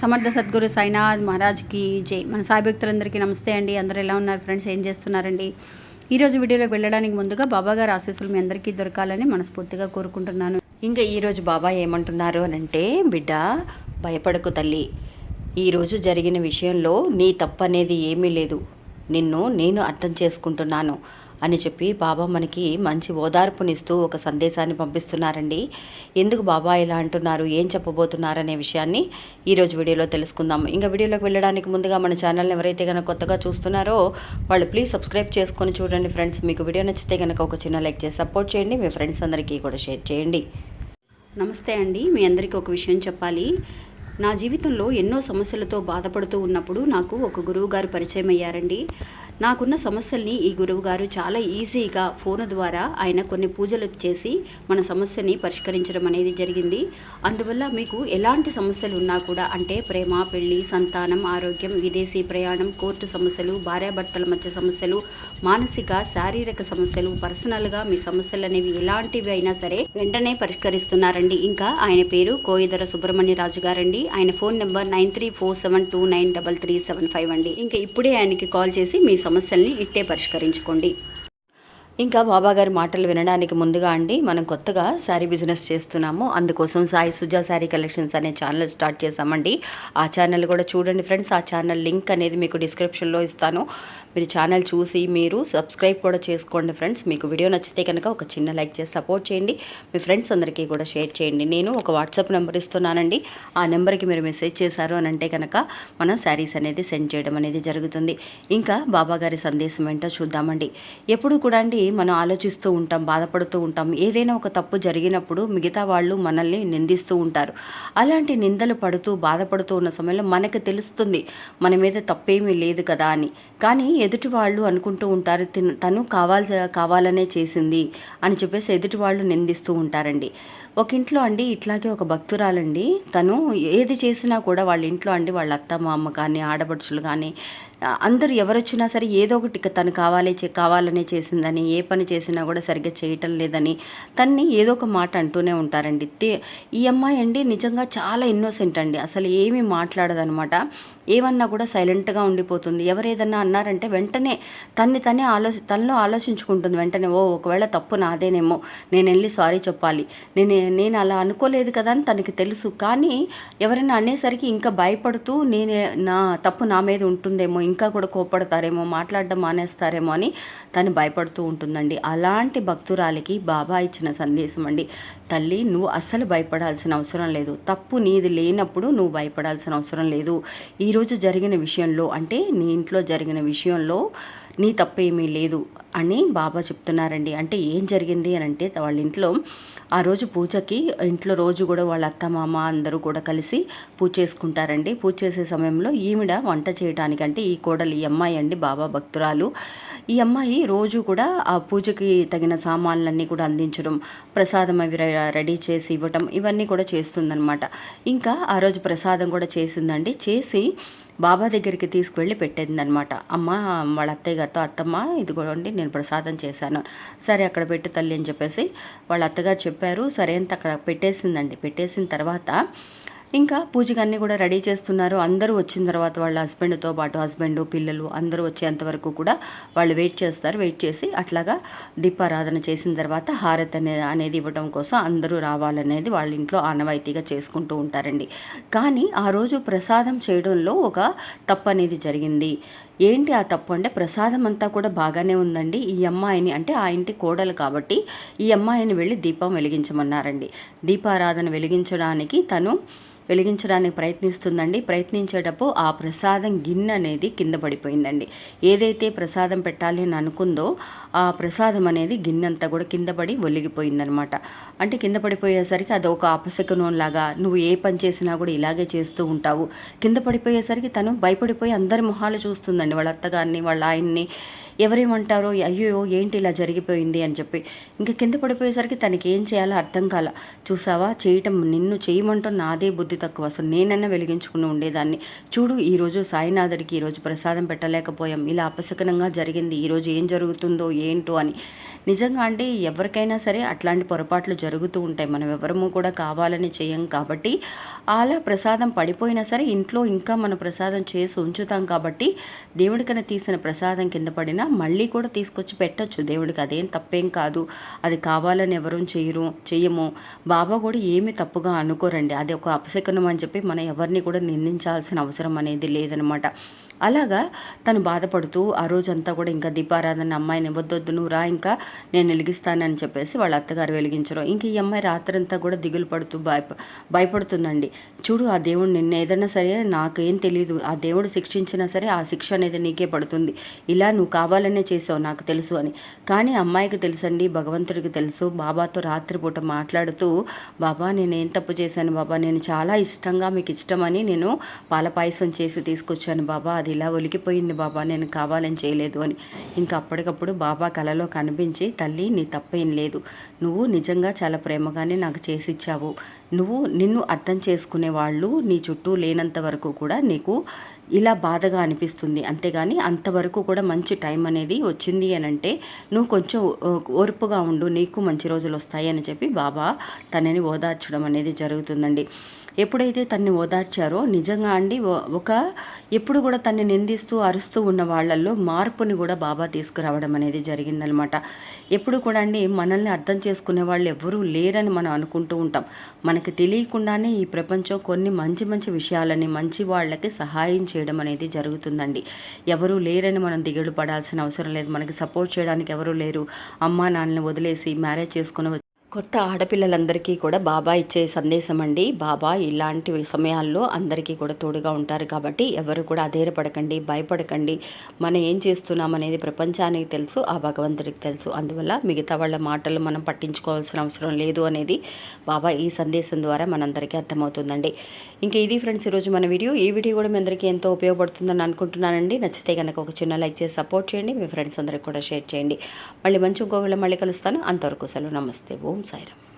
సమర్థ సద్గురు సాయినాథ్ మహారాజ్కి జై. మన సాయి భక్తులందరికీ నమస్తే అండి. అందరూ ఎలా ఉన్నారు ఫ్రెండ్స్? ఏం చేస్తున్నారండి? ఈరోజు వీడియోలోకి వెళ్ళడానికి ముందుగా బాబా గారి ఆశీస్సులు మీ అందరికీ దొరకాలని మనస్ఫూర్తిగా కోరుకుంటున్నాను. ఇంకా ఈరోజు బాబా ఏమంటున్నారు అని అంటే బిడ్డ భయపడకు తల్లి. ఈరోజు జరిగిన విషయంలో నీ తప్పు అనేది ఏమీ లేదు. నిన్ను నేను అర్థం చేసుకుంటున్నాను. అని చెప్పి బాబా మనకి మంచి ఓదార్పునిస్తూ ఒక సందేశాన్ని పంపిస్తున్నారండి. ఎందుకు బాబా ఇలా అంటున్నారు? ఏం చెప్పబోతున్నారు అనే విషయాన్ని ఈరోజు వీడియోలో తెలుసుకుందాం. ఇంకా వీడియోలోకి వెళ్ళడానికి ముందుగా మన ఛానల్ని ఎవరైతే కనుక కొత్తగా చూస్తున్నారో వాళ్ళు ప్లీజ్ సబ్స్క్రైబ్ చేసుకొని చూడండి ఫ్రెండ్స్. మీకు వీడియో నచ్చితే కనుక ఒక చిన్న లైక్ చేసి సపోర్ట్ చేయండి. మీ ఫ్రెండ్స్ అందరికీ కూడా షేర్ చేయండి. నమస్తే అండి. మీ అందరికీ ఒక విషయం చెప్పాలి. నా జీవితంలో ఎన్నో సమస్యలతో బాధపడుతూ ఉన్నప్పుడు నాకు ఒక గురువు గారు పరిచయం అయ్యారండి నాకున్న సమస్యల్ని ఈ గురువు గారు చాలా ఈజీగా ఫోన్ ద్వారా ఆయన కొన్ని పూజలు చేసి మన సమస్యని పరిష్కరించడం అనేది జరిగింది. అందువల్ల మీకు ఎలాంటి సమస్యలు ఉన్నా కూడా అంటే ప్రేమ పెళ్ళి సంతానం ఆరోగ్యం విదేశీ ప్రయాణం కోర్టు సమస్యలు భార్యాభర్తల మధ్య సమస్యలు మానసిక శారీరక సమస్యలు పర్సనల్గా మీ సమస్యలు అనేవి ఎలాంటివి అయినా సరే వెంటనే పరిష్కరిస్తున్నారండి. ఇంకా ఆయన పేరు కోయిదర సుబ్రహ్మణ్య రాజు గారండి ఆయన phone number nine three four seven two nine double three seven five అండి. ఇంకా ఇప్పుడే ఆయనకి కాల్ చేసి మీ సమస్యల్ని ఇట్టే పరిష్కరించుకోండి. ఇంకా బాబా గారి మాటలు వినడానికి ముందుగా అండి మనం కొత్తగా శారీ బిజినెస్ చేస్తున్నాము. అందుకోసం సాయి సుజా శారీ కలెక్షన్స్ అనే ఛానల్ స్టార్ట్ చేసామండి ఆ ఛానల్ కూడా చూడండి ఫ్రెండ్స్ ఆ ఛానల్ లింక్ అనేది మీకు డిస్క్రిప్షన్లో ఇస్తాను. మీరు ఛానల్ చూసి మీరు సబ్స్క్రైబ్ కూడా చేసుకోండి ఫ్రెండ్స్. మీకు వీడియో నచ్చితే కనుక ఒక చిన్న లైక్ చేసి సపోర్ట్ చేయండి. మీ ఫ్రెండ్స్ అందరికీ కూడా షేర్ చేయండి. నేను ఒక వాట్సాప్ నెంబర్ ఇస్తున్నానండి. ఆ నెంబర్కి మీరు మెసేజ్ చేశారు అని అంటే కనుక మనం శారీస్ అనేది సెండ్ చేయడం అనేది జరుగుతుంది. ఇంకా బాబా గారి సందేశం ఏంటో చూద్దామండి. ఎప్పుడు కూడా అండి మనం ఆలోచిస్తూ ఉంటాం బాధపడుతూ ఉంటాం. ఏదైనా ఒక తప్పు జరిగినప్పుడు మిగతా వాళ్ళు మనల్ని నిందిస్తూ ఉంటారు. అలాంటి నిందలు పడుతూ బాధపడుతూ ఉన్న సమయంలో మనకు తెలుస్తుంది మన మీద తప్పేమీ లేదు కదా అని. కానీ ఎదుటి వాళ్ళు అనుకుంటూ ఉంటారు తను కావాల్సి కావాలనే చేసింది అని చెప్పేసి ఎదుటి వాళ్ళు నిందిస్తూ ఉంటారండి. ఒక ఇంట్లో అండి ఇట్లాగే ఒక భక్తురాలండి. తను ఏది చేసినా కూడా వాళ్ళ ఇంట్లో అండి వాళ్ళ అత్త మా అమ్మ కానీ ఆడపడుచులు కానీ అందరూ ఎవరొచ్చినా సరే ఏదో ఒకటి తను కావాలి కావాలనే చేసిందని ఏ పని చేసినా కూడా సరిగ్గా చేయటం లేదని తన్ని ఏదో ఒక మాట అంటూనే ఉంటారండి. ఈ అమ్మాయి అండి నిజంగా చాలా ఇన్నోసెంట్ అండి. అసలు ఏమీ మాట్లాడదనమాట. ఏమన్నా కూడా సైలెంట్గా ఉండిపోతుంది. ఎవరేదన్నా అన్నారంటే వెంటనే తన్ని తనే ఆలోచి తనలో ఆలోచించుకుంటుంది వెంటనే ఓ ఒకవేళ తప్పు నాదేనేమో నేను వెళ్ళి సారీ చెప్పాలి. నేను నేను అలా అనుకోలేదు కదా అని తనకి తెలుసు. కానీ ఎవరైనా అనేసరికి ఇంకా భయపడుతూ నేనే నా తప్పు నా మీద ఉంటుందేమో ఇంకా కూడా కోపడతారేమో మాట్లాడడం మానేస్తారేమో అని తను భయపడుతూ ఉంటుందండి. అలాంటి భక్తురాలికి బాబా ఇచ్చిన సందేశం అండి తల్లి నువ్వు అస్సలు భయపడాల్సిన అవసరం లేదు. తప్పు నీది లేనప్పుడు నువ్వు భయపడాల్సిన అవసరం లేదు. ఈరోజు జరిగిన విషయంలో అంటే నీ ఇంట్లో జరిగిన విషయంలో నీ తప్పేమీ లేదు అని బాబా చెప్తున్నారండి. అంటే ఏం జరిగింది అని అంటే వాళ్ళ ఇంట్లో ఆ రోజు పూజకి ఇంట్లో రోజు కూడా వాళ్ళ అత్త మామ అందరూ కూడా కలిసి పూజ చేసుకుంటారండి. పూజ చేసే సమయంలో ఈవిడ వంట చేయడానికి అంటే ఈ కోడలు ఈ అమ్మాయి అండి బాబా భక్తురాలు. ఈ అమ్మాయి రోజు కూడా ఆ పూజకి తగిన సామాన్లన్నీ కూడా అందించడం ప్రసాదం అవి రెడీ చేసి ఇవ్వటం ఇవన్నీ కూడా చేస్తుందన్నమాట. ఇంకా ఆ రోజు ప్రసాదం కూడా చేసిందండి. చేసి బాబా దగ్గరికి తీసుకువెళ్ళి పెట్టిందనమాట అమ్మ వాళ్ళ అత్తయ్య గారితో అత్తమ్మ ఇదిగోండి నేను ప్రసాదం చేశాను. సరే అక్కడ పెట్టి తల్లి అని చెప్పేసి వాళ్ళ అత్తగారు చెప్పారు. సరే అంత అక్కడ పెట్టేసిందండి. పెట్టేసిన తర్వాత ఇంకా పూజకి అన్నీ కూడా రెడీ చేస్తున్నారు. అందరూ వచ్చిన తర్వాత వాళ్ళ హస్బెండ్తో పాటు హస్బెండ్ పిల్లలు అందరూ వచ్చేంత వరకు కూడా వాళ్ళు వెయిట్ చేస్తారు. వెయిట్ చేసి అట్లాగా దీపారాధన చేసిన తర్వాత హారతి అనే అనేది ఇవ్వడం కోసం అందరూ రావాలనేది వాళ్ళ ఇంట్లో ఆనవాయితీగా చేసుకుంటూ ఉంటారండి. కానీ ఆ రోజు ప్రసాదం చేయడంలో ఒక తప్పు అనేది జరిగింది. ఏంటి ఆ తప్పు అంటే ప్రసాదం అంతా కూడా బాగానే ఉందండి. ఈ అమ్మాయిని అంటే ఆ ఇంటి కోడలు కాబట్టి ఈ అమ్మాయిని వెళ్ళి దీపం వెలిగించమన్నారండి. దీపారాధన వెలిగించడానికి తను వెలిగించడానికి ప్రయత్నిస్తుందండి. ప్రయత్నించేటప్పుడు ఆ ప్రసాదం గిన్నె అనేది కింద పడిపోయిందండి. ఏదైతే ప్రసాదం పెట్టాలి అని అనుకుందో ఆ ప్రసాదం అనేది గిన్నె అంతా కూడా కింద పడి ఒలిగిపోయిందనమాట అంటే కింద పడిపోయేసరికి అది ఒక అపశకునంలాగా నువ్వు ఏ పని చేసినా కూడా ఇలాగే చేస్తూ ఉంటావు. కింద పడిపోయేసరికి తను భయపడిపోయి అందరి మొహాలు చూస్తుందండి వాళ్ళ అత్తగారిని వాళ్ళ ఆయన్ని. ఎవరేమంటారో అయ్యో ఏంటి ఇలా జరిగిపోయింది అని చెప్పి ఇంకా కింద పడిపోయేసరికి తనకి ఏం చేయాలో అర్థం కాల. చూసావా? చేయటం నిన్ను చేయమంటూ నాదే బుద్ధి తక్కువ. అసలు నేనైనా వెలిగించుకుని ఉండేదాన్ని. చూడు ఈరోజు సాయినాథుడికి ఈరోజు ప్రసాదం పెట్టలేకపోయాం. ఇలా అపశకనంగా జరిగింది. ఈరోజు ఏం జరుగుతుందో ఏంటో అని. నిజంగా అంటే ఎవరికైనా సరే అట్లాంటి పొరపాట్లు జరుగుతూ ఉంటాయి. మనం ఎవరము కూడా కావాలని చేయం కాబట్టి అలా ప్రసాదం పడిపోయినా సరే ఇంట్లో ఇంకా మన ప్రసాదం చేసి ఉంచుతాం కాబట్టి దేవుడికన్నా తీసిన ప్రసాదం కింద పడినా మళ్ళీ కూడా తీసుకొచ్చి పెట్టచ్చు. దేవుడికి అదేం తప్పేం కాదు. అది కావాలని ఎవరూ చేయరు చెయ్యము. బాబా కూడా ఏమి తప్పుగా అనుకోరండి. అది ఒక అపశకనం అని చెప్పి మనం ఎవరిని కూడా నిందించాల్సిన అవసరం అనేది లేదనమాట. అలాగా తను బాధపడుతూ ఆ రోజంతా కూడా ఇంకా దీపారాధన అమ్మాయిని వద్దొద్దు నువ్వు రా ఇంకా నేను వెలిగిస్తానని చెప్పేసి వాళ్ళ అత్తగారు వెలిగించరు. ఇంక ఈ అమ్మాయి రాత్రంతా కూడా దిగులు పడుతూ భయప భయపడుతుందండి. చూడు ఆ దేవుడు నిన్న ఏదైనా సరే నాకేం తెలియదు ఆ దేవుడు శిక్షించినా సరే ఆ శిక్ష అనేది నీకే పడుతుంది. ఇలా నువ్వు కావాలనే చేసావు నాకు తెలుసు అని. కానీ అమ్మాయికి తెలుసండి భగవంతుడికి తెలుసు. బాబాతో రాత్రిపూట మాట్లాడుతూ బాబా నేను ఏం తప్పు చేశాను? బాబా నేను చాలా ఇష్టంగా మీకు ఇష్టమని నేను పాల పాయసం చేసి తీసుకొచ్చాను బాబా. అది ఇలా ఒలికిపోయింది బాబా నేను కావాలని చేయలేదు అని. ఇంకా అప్పటికప్పుడు బాబా కలలో కనిపించి తల్లి నీ తప్పేం లేదు. నువ్వు నిజంగా చాలా ప్రేమగానే నాకు చేసి ఇచ్చావు నువ్వు నిన్ను అర్థం చేసుకునే వాళ్ళు నీ చుట్టూ లేనంత వరకు కూడా నీకు ఇలా బాధగా అనిపిస్తుంది. అంతేగాని అంతవరకు కూడా మంచి టైం అనేది వచ్చింది అని అంటే నువ్వు కొంచెం ఓర్పుగా ఉండు నీకు మంచి రోజులు వస్తాయి అని చెప్పి బాబా తనని ఓదార్చడం అనేది జరుగుతుందండి. ఎప్పుడైతే తన్ని ఓదార్చారో నిజంగా అండి ఒక ఎప్పుడు కూడా తన్ని నిందిస్తూ అరుస్తూ ఉన్న వాళ్ళల్లో మార్పుని కూడా బాబా తీసుకురావడం అనేది జరిగిందనమాట. ఎప్పుడు కూడా అండి మనల్ని అర్థం చేసుకునే వాళ్ళు ఎవ్వరూ లేరని మనం అనుకుంటూ ఉంటాం. మన మనకి తెలియకుండానే ఈ ప్రపంచం కొన్ని మంచి మంచి విషయాలని మంచి వాళ్ళకి సహాయం చేయడం అనేది జరుగుతుందండి. ఎవరూ లేరని మనం దిగులు పడాల్సిన అవసరం లేదు. మనకి సపోర్ట్ చేయడానికి ఎవరూ లేరు. అమ్మా నాన్నని వదిలేసి మ్యారేజ్ చేసుకుని కొత్త ఆడపిల్లలందరికీ కూడా బాబా ఇచ్చే సందేశం అండి. బాబా ఇలాంటి సమయాల్లో అందరికీ కూడా తోడుగా ఉంటారు కాబట్టి ఎవరు కూడా అధైర్యపడకండి భయపడకండి. మనం ఏం చేస్తున్నాం అనేది ప్రపంచానికి తెలుసు ఆ భగవంతుడికి తెలుసు. అందువల్ల మిగతా వాళ్ళ మాటలు మనం పట్టించుకోవాల్సిన అవసరం లేదు అనేది బాబా ఈ సందేశం ద్వారా మనందరికీ అర్థమవుతుందండి. ఇంకా ఇది ఫ్రెండ్స్ ఈరోజు మన వీడియో. ఈ వీడియో కూడా మీ అందరికీ ఎంతో ఉపయోగపడుతుందని అనుకుంటున్నానండి. నచ్చితే కనుక ఒక చిన్న లైక్ చేసి సపోర్ట్ చేయండి. మీ ఫ్రెండ్స్ అందరికి కూడా షేర్ చేయండి. మళ్ళీ మంచి ఇంకొకళ్ళు మళ్ళీ కలుస్తాను. అంతవరకు సెలవు. నమస్తే. ఓం ओम